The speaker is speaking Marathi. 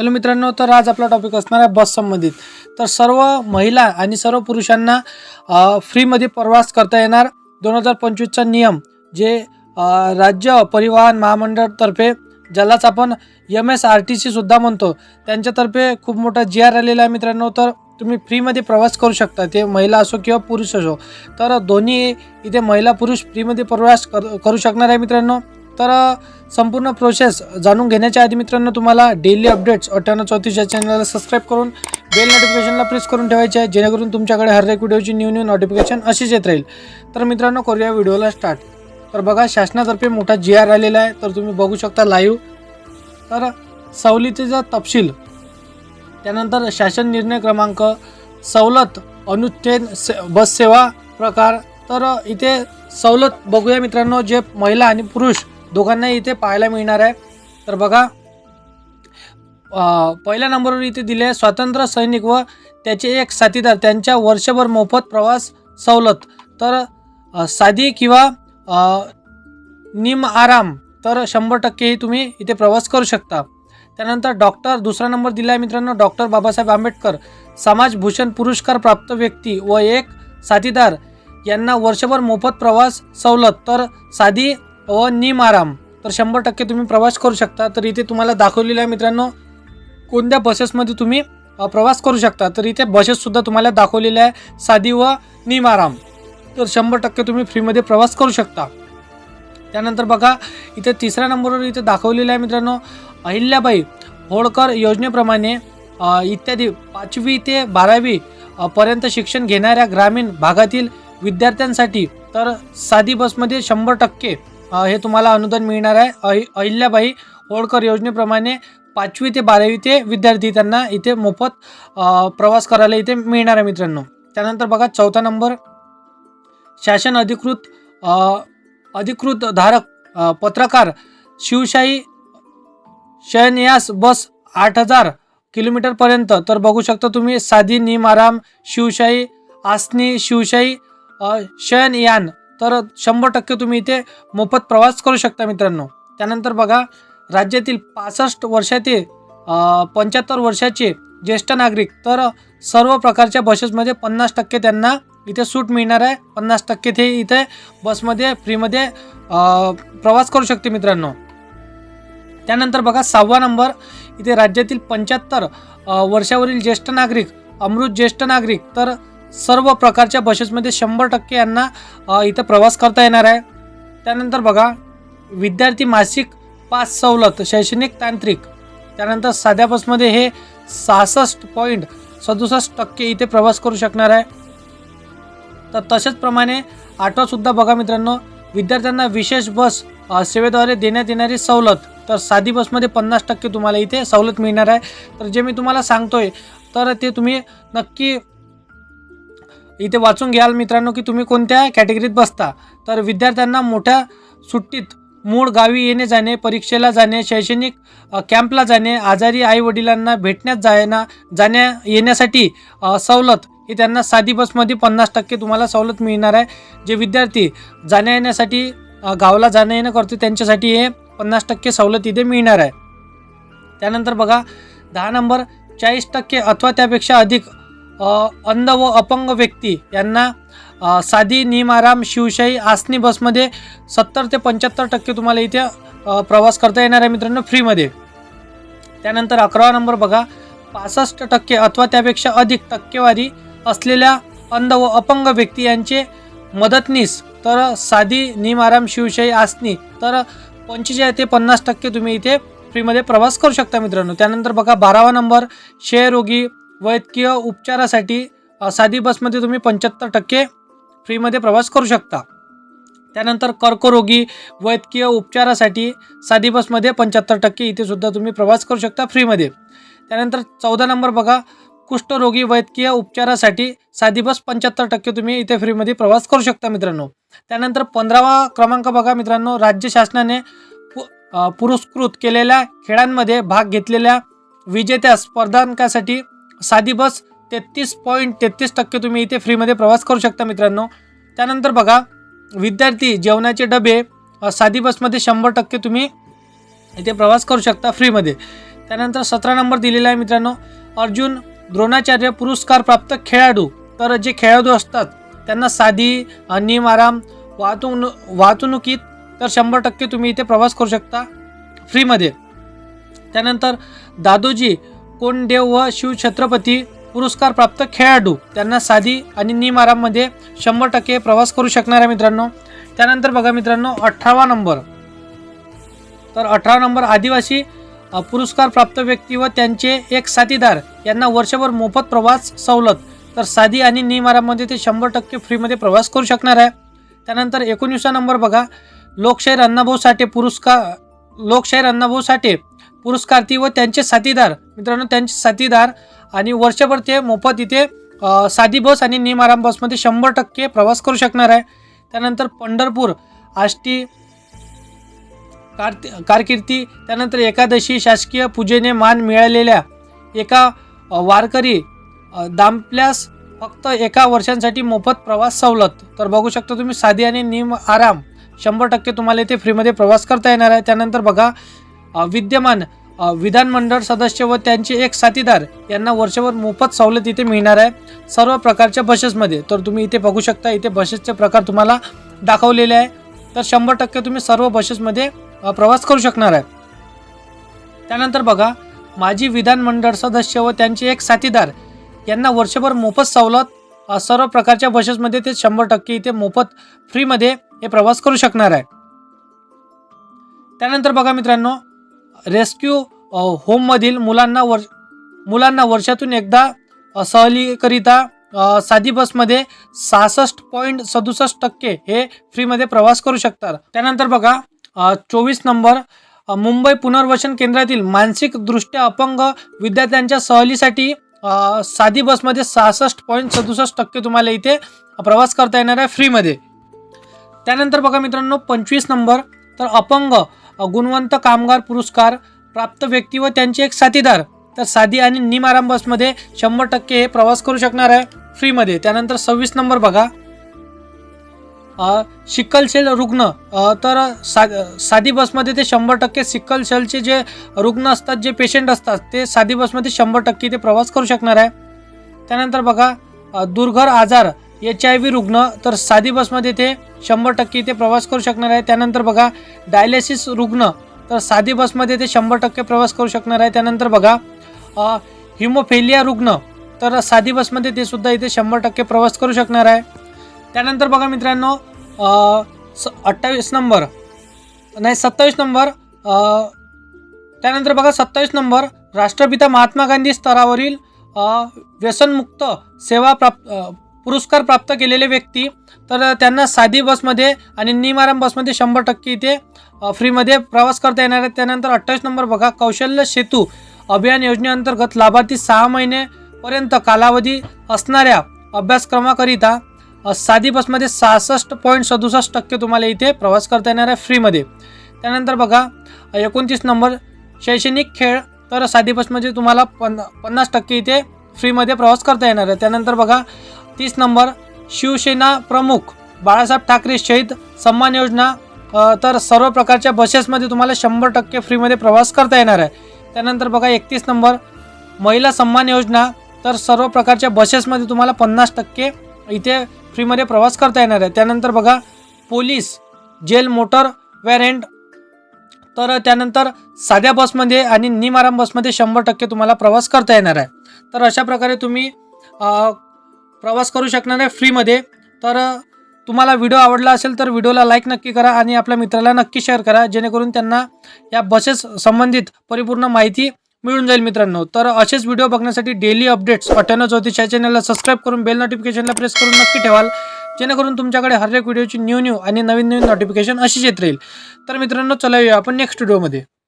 हॅलो मित्रांनो तर आज आपला टॉपिक असणार आहे बस संबंधित. तर सर्व महिला आणि सर्व पुरुषांना फ्रीमध्ये प्रवास करता येणार. दोन हजार पंचवीसचा नियम जे राज्य परिवहन महामंडळतर्फे ज्यालाच आपण M S R T C सुद्धा म्हणतो त्यांच्यातर्फे खूप मोठा जी आर आलेला आहे मित्रांनो. तर तुम्ही फ्रीमध्ये प्रवास करू शकता ते महिला असो किंवा पुरुष असो. तर दोन्ही इथे महिला पुरुष फ्रीमध्ये प्रवास कर करू शकणार आहे मित्रांनो. तर संपूर्ण प्रोसेस जाणून घेण्याच्या आधी मित्रांनो तुम्हाला डेली अपडेट्स अठ्ठ्याण्णव चौतीस या चॅनलला सबस्क्राईब करून बेल नोटिफिकेशनला प्रेस करून ठेवायचे आहे जेणेकरून तुमच्याकडे हर एक व्हिडिओची न्यू न्यू नोटिफिकेशन अशीच येत राहील. तर मित्रांनो करूया व्हिडिओला स्टार्ट तर बघा शासनातर्फे मोठा जी आर आलेला आहे. तर तुम्ही बघू शकता लाईव्ह तर सवलतीचा तपशील. त्यानंतर शासन निर्णय क्रमांक सवलत अनुच्छेद से बस सेवा प्रकार. तर इथे सवलत बघूया मित्रांनो जे महिला आणि पुरुष दोघांना इथे पाहायला मिळणार आहे. तर बघा पहिल्या नंबरवर इथे दिले आहे स्वातंत्र्य सैनिक व त्याचे एक साथीदार त्यांच्या वर्षभर मोफत प्रवास सवलत. तर साधी किंवा निम आराम तर शंभर टक्केही तुम्ही इथे प्रवास करू शकता. त्यानंतर डॉक्टर दुसरा नंबर दिला आहे मित्रांनो डॉक्टर बाबासाहेब आंबेडकर समाजभूषण पुरस्कार प्राप्त व्यक्ती व एक साथीदार. यांना वर्षभर मोफत प्रवास सवलत. तर साधी व निम आराम. तर शंभर टक्के तुम्ही प्रवास करू शकता. तर इथे तुम्हाला दाखवलेलं आहे मित्रांनो कोणत्या बसेसमध्ये तुम्ही प्रवास करू शकता. तर इथे बसेससुद्धा तुम्हाला दाखवलेल्या आहे साधी व निम आराम. तर शंभर टक्के तुम्ही फ्रीमध्ये प्रवास करू शकता. त्यानंतर बघा इथे तिसऱ्या नंबरवर इथे दाखवलेलं आहे मित्रांनो अहिल्याबाई होळकर योजनेप्रमाणे इत्यादी पाचवी ते बारावी पर्यंत शिक्षण घेणाऱ्या ग्रामीण भागातील विद्यार्थ्यांसाठी तर साधी बसमध्ये शंभर टक्के हे तुम्हाला अनुदान मिळणार आहे. अहि अहिल्याबाई होळकर योजनेप्रमाणे पाचवी ते बारावी ते विद्यार्थी त्यांना इथे मोफत प्रवास करायला इथे मिळणार आहे मित्रांनो. त्यानंतर बघा चौथा नंबर शासन अधिकृत अधिकृत धारक पत्रकार शिवशाही शयनयास बस आठ हजार किलोमीटरपर्यंत तर बघू शकता तुम्ही साधी निमाराम शिवशाही आसनी शिवशाही शयनयान तर शंभर टक्के तुम्ही इथे मोफत प्रवास करू शकता मित्रांनो. त्यानंतर बघा राज्यातील पासष्ट वर्षाचे पंच्याहत्तर वर्षाचे ज्येष्ठ नागरिक तर सर्व प्रकारच्या बसेसमध्ये पन्नास टक्के त्यांना इथे सूट मिळणार आहे. पन्नास टक्के ते इथे बसमध्ये फ्रीमध्ये प्रवास करू शकते मित्रांनो. त्यानंतर बघा सहावा नंबर इथे राज्यातील पंच्याहत्तर वर्षावरील ज्येष्ठ नागरिक अमृत ज्येष्ठ नागरिक तर सर्व प्रकारच्या बसेसमध्ये शंभर टक्के यांना इथं प्रवास करता येणार आहे. त्यानंतर बघा विद्यार्थी मासिक पास सवलत शैक्षणिक तांत्रिक. त्यानंतर साध्या बसमध्ये हे सहासष्ट पॉईंट सदुसष्ट टक्के इथे प्रवास करू शकणार आहे. तर तसेच प्रमाणे आठवासुद्धा बघा मित्रांनो विद्यार्थ्यांना विशेष बस सेवेद्वारे देण्यात येणारी सवलत तर साधी बसमध्ये पन्नास टक्के तुम्हाला इथे सवलत मिळणार आहे. तर जे मी तुम्हाला सांगतोय तर ते तुम्ही नक्की इथे वाचून घ्याल मित्रांनो की तुम्ही कोणत्या कॅटेगरीत बसता. तर विद्यार्थ्यांना मोठ्या सुट्टीत मूळ गावी येणे जाणे परीक्षेला जाणे शैक्षणिक कॅम्पला जाणे आजारी आई वडिलांना भेटण्यात जायना जाण्या येण्यासाठी सवलत ही त्यांना साधी बसमध्ये पन्नास टक्के तुम्हाला सवलत मिळणार आहे. जे विद्यार्थी जाण्या येण्यासाठी गावाला जाणं येणं करते त्यांच्यासाठी हे पन्नास टक्के सवलत इथे मिळणार आहे. त्यानंतर बघा दहा नंबर चाळीस टक्के अथवा त्यापेक्षा अधिक अंध व अपंग व्यक्ती यांना साधी निमाराम शिवशाही आसनी बसमध्ये सत्तर ते पंच्याहत्तर टक्के तुम्हाला इथे प्रवास करता येणार आहे मित्रांनो फ्रीमध्ये. त्यानंतर अकरावा नंबर बघा. पासष्ट टक्के अथवा त्यापेक्षा अधिक टक्केवारी असलेल्या अंध व अपंग व्यक्ती यांचे मदतनीस तर साधी निमाराम शिवशाही आसनी तर पंचेचाळीस ते पन्नास टक्के तुम्ही इथे फ्रीमध्ये प्रवास करू शकता मित्रांनो. त्यानंतर बघा बारावा नंबर क्षयरोगी वैद्यकीय उपचारासाठी साधी बसमध्ये तुम्ही पंच्याहत्तर टक्के फ्रीमध्ये प्रवास करू शकता. त्यानंतर कर्करोगी वैद्यकीय उपचारासाठी साधी बसमध्ये पंच्याहत्तर टक्के इथेसुद्धा तुम्ही प्रवास करू शकता फ्रीमध्ये. त्यानंतर चौदा नंबर बघा कुष्ठरोगी वैद्यकीय उपचारासाठी साधी बस पंच्याहत्तर टक्के तुम्ही इथे फ्रीमध्ये प्रवास करू शकता मित्रांनो. त्यानंतर पंधरावा क्रमांक बघा मित्रांनो राज्य शासनाने पु पुरस्कृत केलेल्या खेळांमध्ये भाग घेतलेल्या विजेत्या स्पर्धांकासाठी साधी बस तेहतीस पॉईंट तेहतीस टक्के तुम्ही इथे फ्रीमध्ये प्रवास करू शकता मित्रांनो. त्यानंतर बघा विद्यार्थी जेवणाचे डबे साधी बसमध्ये शंभर टक्के तुम्ही इथे प्रवास करू शकता फ्रीमध्ये त्यानंतर सतरा नंबर दिलेला आहे मित्रांनो. अर्जुन द्रोणाचार्य पुरस्कार प्राप्त खेळाडू. तर जे खेळाडू असतात त्यांना साधी निम आराम वाहतून वाहतुकीत तर शंभर टक्के तुम्ही इथे प्रवास करू शकता फ्रीमध्ये त्यानंतर दादोजी कोंडदेव व शिवछत्रपती पुरस्कार प्राप्त खेळाडू. त्यांना साधी आणि निमारामध्ये शंभर टक्के प्रवास करू शकणार आहे मित्रांनो. त्यानंतर बघा मित्रांनो अठरावा नंबर. तर अठरा नंबर आदिवासी पुरस्कार प्राप्त व्यक्ती व त्यांचे एक साथीदार. यांना वर्षभर मोफत प्रवास सवलत. तर साधी आणि निमारामध्ये ते शंभर टक्के फ्रीमध्ये प्रवास करू शकणार आहे. त्यानंतर एकोणीसवा नंबर बघा लोकशाहीर अण्णाभाऊ साठे पुरस्कार लोकशाहीर अण्णाभाऊ साठे पुरस्कार्थी व त्यांचे साथीदार मित्रांनो त्यांचे साथीदार आणि वर्षभर ते मोफत इथे साधी बस आणि निम आराम बसमध्ये शंभर टक्के प्रवास करू शकणार आहे. त्यानंतर पंढरपूर आष्टी कार कारकिर्दी त्यानंतर एकादशी शासकीय पूजेने मान मिळालेल्या एका वारकरी दाम्पल्यास फक्त एका वर्षांसाठी मोफत प्रवास सवलत. तर बघू शकता तुम्ही साधी आणि निम आराम शंभर टक्के तुम्हाला इथे फ्रीमध्ये प्रवास करता येणार आहे. त्यानंतर बघा विद्यमान विधानमंडळ सदस्य व त्यांचे एक साथीदार यांना वर्षभर मोफत सवलत इथे मिळणार आहे. सर्व प्रकारच्या बसेसमध्ये तर तुम्ही इथे बघू शकता इथे बसेसचे प्रकार तुम्हाला दाखवलेले आहे. तर शंभर टक्के तुम्ही सर्व बसेसमध्ये प्रवास करू शकणार आहे. त्यानंतर बघा माजी विधानमंडळ सदस्य व त्यांचे एक साथीदार यांना वर्षभर मोफत सवलत सर्व प्रकारच्या बसेसमध्ये ते शंभर टक्के इथे मोफत फ्रीमध्ये हे प्रवास करू शकणार आहे. त्यानंतर बघा मित्रांनो रेस्क्यू होममधील मुलांना वर्ष मुलांना वर्षातून एकदा सहलीकरिता साधी बसमध्ये सहासष्ट पॉईंट सदुसष्ट टक्के हे फ्रीमध्ये प्रवास करू शकतात. त्यानंतर बघा चोवीस नंबर मुंबई पुनर्वसन केंद्रातील मानसिकदृष्ट्या अपंग विद्यार्थ्यांच्या सहलीसाठी साधी बसमध्ये सहासष्ट पॉईंट सदुसष्ट टक्के तुम्हाला इथे प्रवास करता येणार आहे फ्रीमध्ये. त्यानंतर बघा मित्रांनो पंचवीस नंबर तर अपंग गुणवंत कामगार पुरस्कार प्राप्त व्यक्ती व त्यांचे एक साथीदार. तर साधी आणि निम बसमध्ये शंभर टक्के हे प्रवास करू शकणार आहे. फ्रीमध्ये. त्यानंतर सव्वीस नंबर बघा. सिक्कल सेल रुग्ण. तर सा साधी बसमध्ये ते शंभर टक्के सिक्कल सेलचे जे रुग्ण असतात जे पेशंट असतात ते साधी बसमध्ये शंभर टक्के ते प्रवास करू शकणार आहे. त्यानंतर बघा दुर्घर आजार. एच आय व्ही रुग्ण तर साधी बसमध्ये ते शंभर टक्के इथे प्रवास करू शकणार आहे. त्यानंतर बघा डायलिसिस रुग्ण तर साधी बसमध्ये ते शंभर टक्के प्रवास करू शकणार आहे. त्यानंतर बघा हिमोफेलिया रुग्ण तर साधी बसमध्ये ते सुद्धा इथे शंभर टक्के प्रवास करू शकणार आहे. त्यानंतर बघा मित्रांनो स अठ्ठावीस नंबर नाही सत्तावीस नंबर त्यानंतर बघा सत्तावीस नंबर राष्ट्रपिता महात्मा गांधी स्तरावरील व्यसनमुक्त सेवा प्राप्त पुरस्कार प्राप्त केलेले व्यक्ती. तर त्यांना साधी बसमध्ये आणि निमाराम बसमध्ये शंभर टक्के इथे फ्रीमध्ये प्रवास करता येणार आहे. त्यानंतर अठ्ठावीस नंबर बघा कौशल्य सेतू अभियान योजनेअंतर्गत लाभार्थी सहा महिनेपर्यंत कालावधी असणाऱ्या अभ्यासक्रमाकरिता साधी बसमध्ये सहासष्ट पॉईंट सदुसष्ट टक्के तुम्हाला इथे प्रवास करता येणार आहे फ्रीमध्ये. त्यानंतर बघा एकोणतीस नंबर शैक्षणिक खेळ तर साधी बसमध्ये तुम्हाला पन्ना पन्नास टक्के इथे फ्रीमध्ये प्रवास करता येणार आहे. त्यानंतर बघा तीस नंबर शिवसेना प्रमुख बाळासाहेब ठाकरे शहीद सन्मान योजना तर सर्व प्रकारच्या बसेसमध्ये तुम्हाला शंभर टक्के फ्रीमध्ये प्रवास करता येणार आहे. त्यानंतर बघा एकतीस नंबर महिला सन्मान योजना तर सर्व प्रकारच्या बसेसमध्ये तुम्हाला पन्नास टक्के इथे फ्रीमध्ये प्रवास करता येणार आहे. त्यानंतर बघा पोलीस जेल मोटर वॅरेंट तर त्यानंतर साध्या बसमध्ये आणि निमाराम बसमध्ये शंभर टक्के तुम्हाला प्रवास करता येणार आहे. तर अशा प्रकारे तुम्ही प्रवास करू शकणार आहे फ्रीमध्ये. तर तुम्हाला व्हिडिओ आवडला असेल तर व्हिडिओला लाईक नक्की करा आणि आपल्या मित्राला नक्की शेअर करा जेणेकरून त्यांना या बसेस संबंधित परिपूर्ण माहिती मिळून जाईल मित्रांनो. तर असेच व्हिडिओ बघण्यासाठी डेली अपडेट्स अठ्ठ्याण्णव चौतीस या चॅनलला सबस्क्राईब करून बेल नोटिफिकेशनला प्रेस करून नक्की ठेवाल जेणेकरून तुमच्याकडे हर एक व्हिडिओची न्यू न्यू आणि नवीन नवीन नोटिफिकेशन अशीच येत राहील. तर मित्रांनो चला येऊया आपण नेक्स्ट व्हिडिओमध्ये